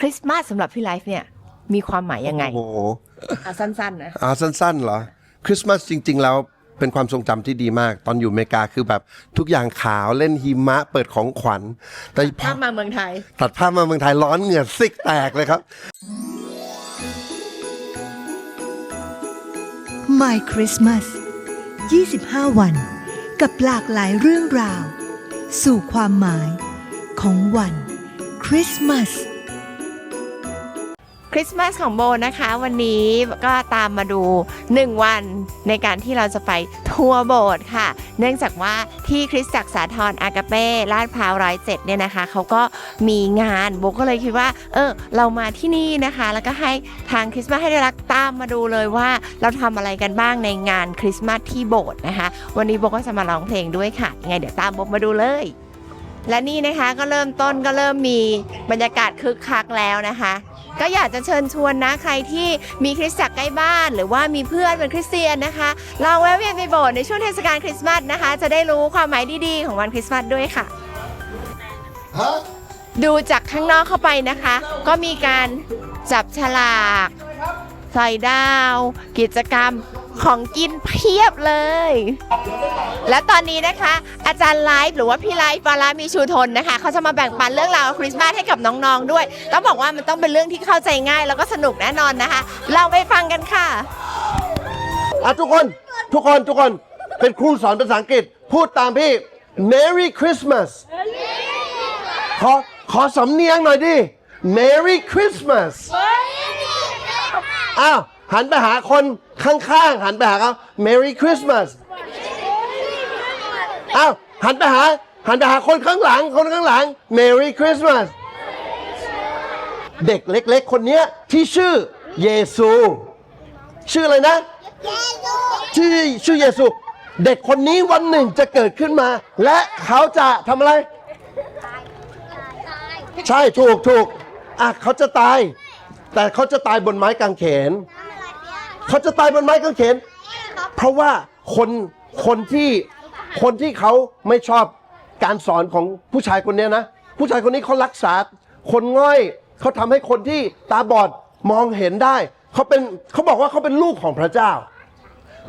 คริสต์มาสสำหรับพี่ไลฟ์เนี่ย มีความหมายยังไงโอ้โหเอาสั้นๆนะ อ่าสั้นๆเหรอคริสต์มาสจริง ๆ แล้วเป็นความทรงจำที่ดีมาก ตอนอยู่อเมริกาคือแบบทุกอย่างขาวเล่นหิมะเปิดของขวัญ แต่พอภาพมาเมืองไทย ตัดภาพมาเมืองไทยร้อนเหงื่อซิกแตกเลยครับ My Christmas 25 วัน กับหลากหลายเรื่องราว สู่ความหมายของวันคริสต์มาส คริสต์มาสของโบนะคะ วันนี้ก็ตามมาดู 1 วันในการที่เราจะไปทัวร์โบสถ์ค่ะ เนื่องจากว่าที่คริสตจักรสาธรอากาเป้ลาดพร้าวร้อยเจ็ดเนี่ยนะคะเขาก็มีงานโบก็เลยคิดว่า เออ เรามาที่นี่นะคะ แล้วก็ให้ทางคริสต์มาสให้ได้รักตามมาดูเลยว่าเราทำอะไรกันบ้างในงานคริสต์มาสที่โบสถ์นะคะ วันนี้โบก็จะมาร้องเพลงด้วยค่ะยังไงเดี๋ยวตามโบมาดูเลยและนี่นะคะก็เริ่มต้นก็เริ่มมีบรรยากาศคึกคักแล้วนะคะ ก็อยากจะเชิญชวนนะใครที่มีคริสตจักรใกล้บ้าน หรือว่ามีเพื่อนเป็นคริสเตียนนะคะลองแวะเวียนไปโบสถ์ในช่วงเทศกาลคริสต์มาสนะคะ จะได้รู้ความหมายดีๆ ของวันคริสต์มาสด้วยค่ะ ดูจากข้างนอกเข้าไปนะคะ ก็มีการจับฉลากใส่ดาว กิจกรรม ของกินเพียบเลย และตอนนี้นะคะ อาจารย์ไลฟ์หรือว่าพี่ไลฟ์ปารามีชูทนนะคะเขาจะมาแบ่งปันเรื่องราวคริสต์มาสให้กับน้องๆด้วย ต้องบอกว่ามันต้องเป็นเรื่องที่เข้าใจง่าย แล้วก็สนุกแน่นอนนะคะ เราไปฟังกันค่ะอะทุกคนทุกคนทุกคนเป็นครูสอนภาษาอังกฤษ พูดตามพี่ Merry Christmas ขอขอสำเนียงหน่อยดิ Merry Christmas อ้าว หันไปหาคนข้างๆ หันไปหาเขา Merry Christmas อ้าวหันไปหา หันไปหาคนข้างหลัง คนข้างหลัง Merry Christmas เด็กเล็กๆ คนเนี้ยที่ชื่อเยซู ชื่ออะไรนะ ชื่อชื่อเยซู เด็กคนนี้วันหนึ่งจะเกิดขึ้นมา และเขาจะทำอะไร ใช่ถูกถูกอะเขาจะตาย แต่เขาจะตายบนไม้กางเขน เขาจะตายบนไม้กางเขน เพราะว่าคนคนที่คนที่เขาไม่ชอบการสอนของผู้ชายคนเนี้ยนะ ผู้ชายคนนี้เขารักษา คนง่อยเขาทำให้คนที่ตาบอดมองเห็นได้เขาเป็นเขาบอกว่าเขาเป็นลูกของพระเจ้า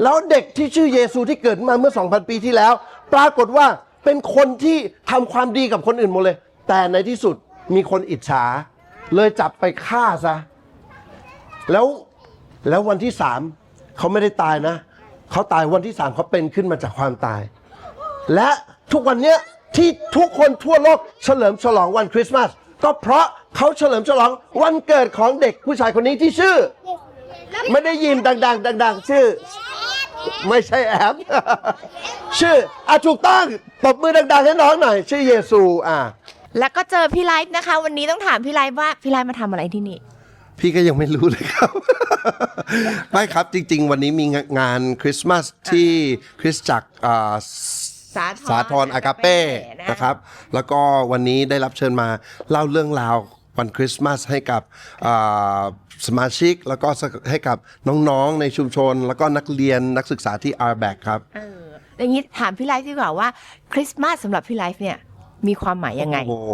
แล้วเด็กที่ชื่อเยซูที่เกิดมาเมื่อ 2,000 ปีที่แล้ว ปรากฏว่าเป็นคนที่ทำความดีกับคนอื่นหมดเลย แต่ในที่สุดมีคนอิจฉา เลยจับไปฆ่าซะ แล้ว แล้ววันที่สามเขาไม่ได้ตายนะเขาตายวันที่สามเขาเป็นขึ้นมาจากความตาย และทุกวันเนี้ยที่ทุกคนทั่วโลกเฉลิมฉลองวันคริสต์มาสก็เพราะเขาเฉลิมฉลองวันเกิดของเด็กผู้ชายคนนี้ที่ชื่อ ไม่ได้ยินดัง ๆ ดัง ๆ ชื่อ ไม่ใช่แอปชื่ออะถูกต้องตบมือดัง ๆ ให้น้องหน่อย ชื่อเยซูอะแล้วก็เจอพี่ไลฟ์นะคะ วันนี้ต้องถามพี่ไลฟ์ว่าพี่ไลฟ์มาทำอะไรที่นี่ พี่ก็ยังไม่รู้เลยครับ ไม่ครับจริง ๆ วันนี้มีงานคริสต์มาสที่คริสตจักรอ่า สาธรสาธรอากาเป้นะนะครับ แล้วก็วันนี้ได้รับเชิญมาเล่าเรื่องราววันคริสต์มาสให้กับอ่าสมาชิก แล้วก็ให้กับน้องๆในชุมชน แล้วก็นักเรียนนักศึกษาที่ r b a c ครับ เอออย่างนี้ถามพี่ไลฟ์ดีกว่าว่าคริสต์มาสสำหรับพี่ไลฟ์เนี่ยมีความหมายยังไงโอ้โห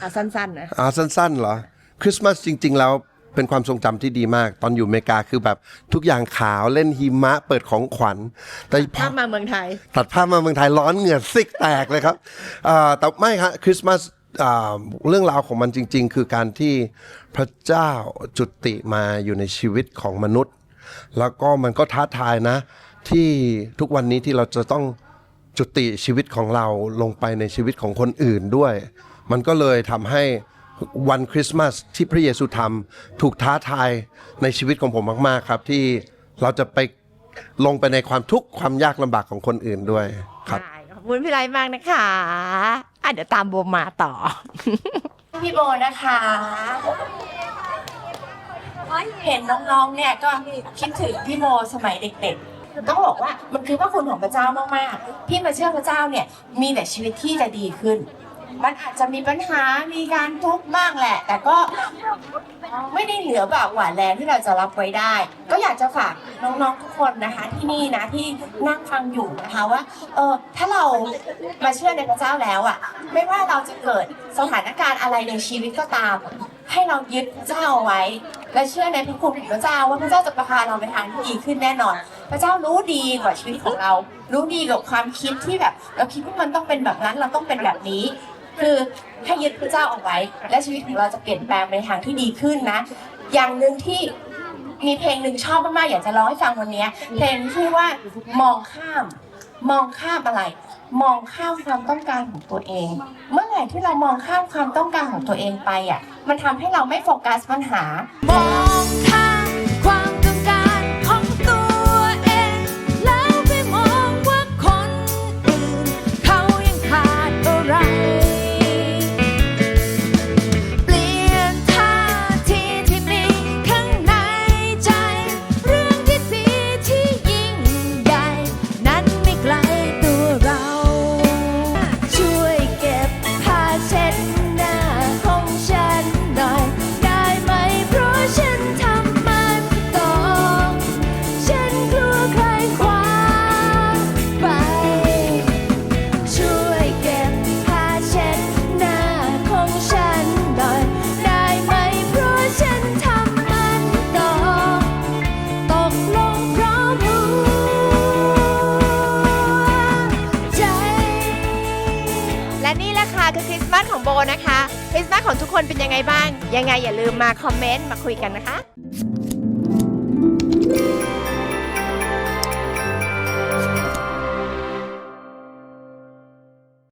เอาสั้นๆนะ อ่าสั้นๆเหรอ คริสต์มาสจริง ๆ แล้ว เป็นความทรงจำที่ดีมาก ตอนอยู่อเมริกาคือแบบทุกอย่างขาวเล่นหิมะเปิดของขวัญแต่พอภาพมาเมืองไทย ตัดภาพมาเมืองไทยร้อนเหงื่อซิกแตกเลยครับอ่าแต่ไม่ครับคริสต์มาสอ่าเรื่องราวของมันจริง ๆ คือการที่พระเจ้าจุติมาอยู่ในชีวิตของมนุษย์ แล้วก็มันก็ท้าทายนะ ที่ทุกวันนี้ที่เราจะต้องจุติชีวิตของเราลงไปในชีวิตของคนอื่นด้วย มันก็เลยทำให้ วันคริสต์มาสที่พระเยซูทำถูกท้าทายในชีวิตของผมมาก ๆ ครับ ที่เราจะไปลงไปในความทุกข์ความยากลำบากของคนอื่นด้วยครับ ได้ขอบคุณพี่ไลฟ์มากนะคะอะเดี๋ยวตามโบมาต่อ พี่โบนะคะ เห็นน้องๆ เนี่ยก็คิดถึงพี่โบสมัยเด็กๆ ต้องบอกว่ามันคือพระคุณของพระเจ้ามากๆที่มาเชื่อพระเจ้าเนี่ยมีแต่ชีวิตที่จะดีขึ้น มันอาจจะมีปัญหา มีการทุกข์บ้างแหละ แต่ก็ไม่ได้เหลือบากหวานแรงที่เราจะรับไว้ได้ ก็อยากจะฝากน้องๆทุกคนนะคะ ที่นี่นะที่นั่งฟังอยู่นะคะว่า เออถ้าเรามาเชื่อในพระเจ้าแล้วอะ ไม่ว่าเราจะเกิดสถานการณ์อะไรในชีวิตก็ตาม ให้เรายึดพระเจ้าเอาไว้ และเชื่อในพระคุณของพระเจ้าว่าพระเจ้าจะประทานเราไปทางที่ดีขึ้นแน่นอน พระเจ้ารู้ดีกว่าชีวิตของเรา รู้ดีกับความคิดที่แบบ เราคิดว่ามันต้องเป็นแบบนั้นเราต้องเป็นแบบนี้ คือให้ยึดพระเจ้าเอาไว้ และชีวิตของเราจะเปลี่ยนแปลงไปในทางที่ดีขึ้นนะ อย่างหนึ่งที่มีเพลงหนึ่งชอบมากๆอยากจะร้องให้ฟังวันนี้เพลงที่ชื่อว่ามองข้าม มองข้ามอะไร มองข้ามความต้องการของตัวเอง เมื่อไหร่ที่เรามองข้ามความต้องการของตัวเองไปอะมันทำให้เราไม่โฟกัสปัญหามองข้าม คริสต์มาสของทุกคนเป็นยังไงบ้าง ยังไงอย่าลืมมาคอมเมนต์มาคุยกันนะคะ